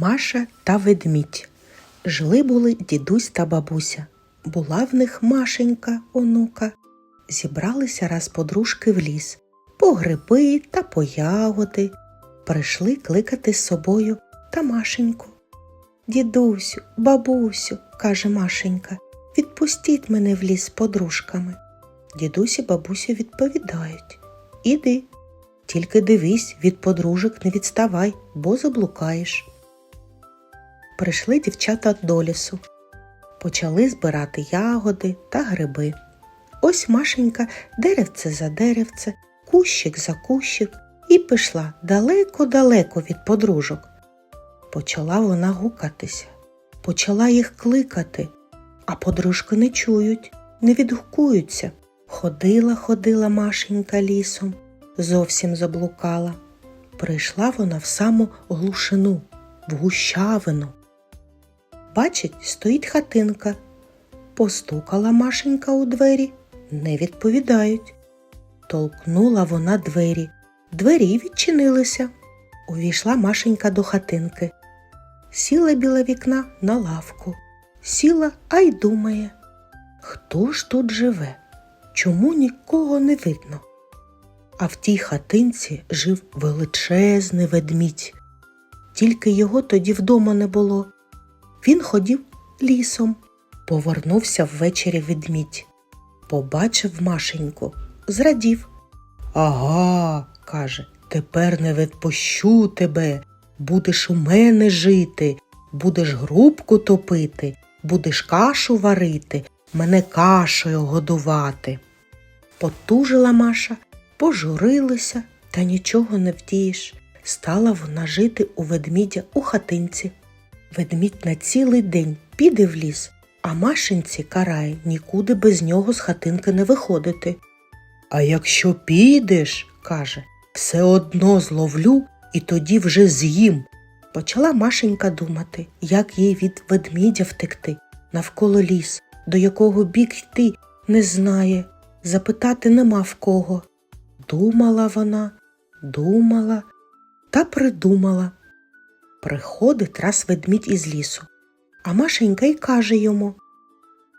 Маша та ведмідь. Жили були дідусь та бабуся. Була в них Машенька, онука. Зібралися раз подружки в ліс, по гриби та по ягоди. Прийшли кликати з собою та Машеньку. Дідусю, бабусю, каже Машенька, відпустіть мене в ліс з подружками. Дідусь і бабуся відповідають Іди, тільки дивись, від подружок не відставай, бо заблукаєш. Прийшли дівчата до лісу, почали збирати ягоди та гриби. Ось Машенька деревце за деревце, кущик за кущик і пішла далеко-далеко від подружок. Почала вона гукатися, почала їх кликати, а подружки не чують, не відгукуються. Ходила, ходила Машенька лісом, зовсім заблукала. Прийшла вона в саму глушину, в гущавину. Бачить, стоїть хатинка. Постукала Машенька у двері, не відповідають. Толкнула вона двері. Двері відчинилися. Увійшла Машенька до хатинки. Сіла біля вікна на лавку. Сіла, а й думає, хто ж тут живе? Чому нікого не видно? А в тій хатинці жив величезний ведмідь. Тільки його тоді вдома не було. Він ходів лісом. Повернувся ввечері ведмідь. Побачив Машеньку, зрадів. Ага, каже, тепер не відпущу тебе. Будеш у мене жити, будеш грубку топити, будеш кашу варити, мене кашею годувати. Потужила Маша, пожурилася, та нічого не вдієш. Стала вона жити у ведмідя у хатинці. Ведмідь на цілий день піде в ліс, а Машенці карає нікуди без нього з хатинки не виходити. А якщо підеш, каже, все одно зловлю і тоді вже з'їм. Почала Машенька думати, як їй від ведмідя втекти навколо ліс, до якого бік йти не знає, запитати нема в кого. Думала вона, думала та придумала. Приходить раз ведмідь із лісу, а Машенька й каже йому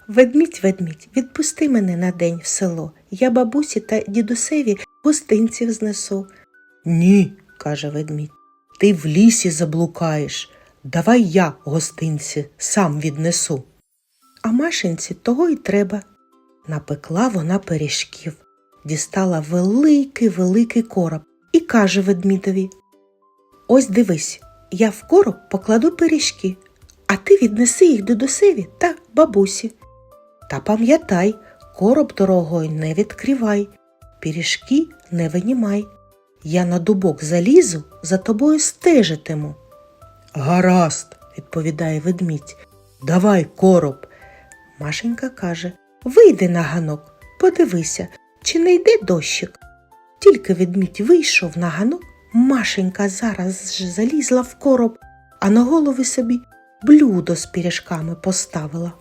Ведмідь, ведмідь, відпусти мене на день в село. Я бабусі та дідусеві гостинців знесу. Ні, каже ведмідь, ти в лісі заблукаєш. Давай я гостинці сам віднесу. А Машенці того й треба. Напекла вона пиріжків, дістала великий великий короб і каже ведмідові Ось дивись, я в короб покладу пиріжки, а ти віднеси їх дідусеві та бабусі. Та пам'ятай, короб дорогою не відкривай, пиріжки не винімай. Я на дубок залізу, за тобою стежитиму. Гаразд, відповідає ведмідь. Давай короб. Машенька каже Вийди на ганок, подивися, чи не йде дощик. Тільки ведмідь вийшов на ганок, Машенька зараз ж залізла в короб, а на голови собі блюдо з пиріжками поставила.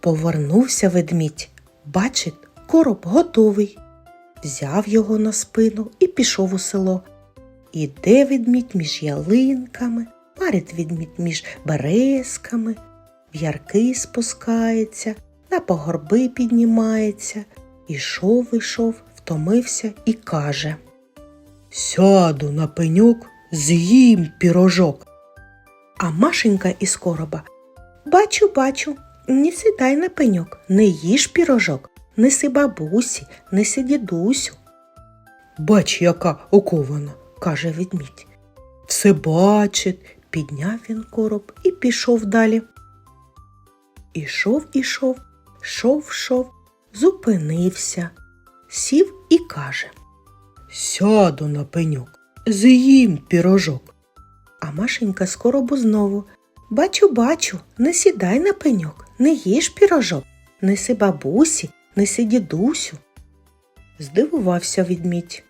Повернувся ведмідь. Бачить, короб готовий. Взяв його на спину і пішов у село. Іде ведмідь між ялинками, парить ведмідь між березками, в ярки спускається, на погорби піднімається. Ішов, ішов, втомився і каже Сяду на пеньок, з'їм пірожок. А Машенька із короба Бачу, бачу, не сідай на пеньок, не їж пірожок, неси бабусі, неси дідусю. Бач, яка окована, каже ведмідь. Все бачить, підняв він короб і пішов далі. Ішов, ішов, шов, шов, зупинився, сів і каже Сяду на пеньок, з'їм пірожок. А Машенька з коробу знову Бачу, бачу, не сідай на пеньок, не їж пірожок, неси бабусі, неси дідусю. Здивувався відмідь.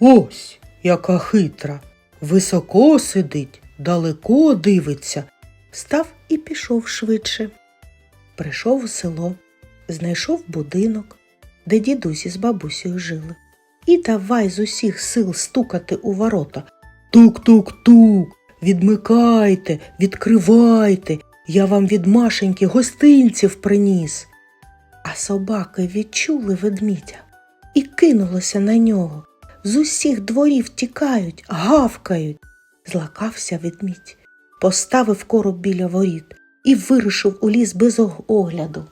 Ось, яка хитра, високо сидить, далеко дивиться. Став і пішов швидше. Прийшов у село, знайшов будинок, де дідусі з бабусею жили, і давай з усіх сил стукати у ворота. Тук-тук-тук, Відмикайте, відкривайте, я вам від Машеньки гостинців приніс. А собаки відчули ведмідя і кинулося на нього. З усіх дворів тікають, гавкають. Злакався ведмідь, поставив короб біля воріт і вирушив у ліс без огляду.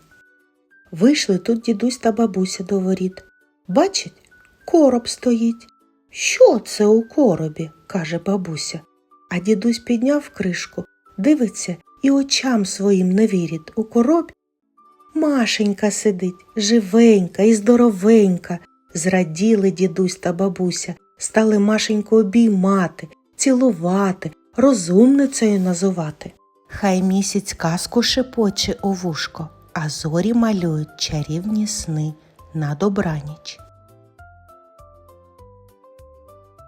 Вийшли тут дідусь та бабуся до воріт. Бачить, короб стоїть. Що це у коробі? каже бабуся. А дідусь підняв кришку, дивиться і очам своїм не вірить. У коробі Машенька сидить, живенька і здоровенька. Зраділи дідусь та бабуся, стали Машеньку обіймати, цілувати, розумницею називати. Хай місяць казку шепоче у вушко, а зорі малюють чарівні сни на добраніч.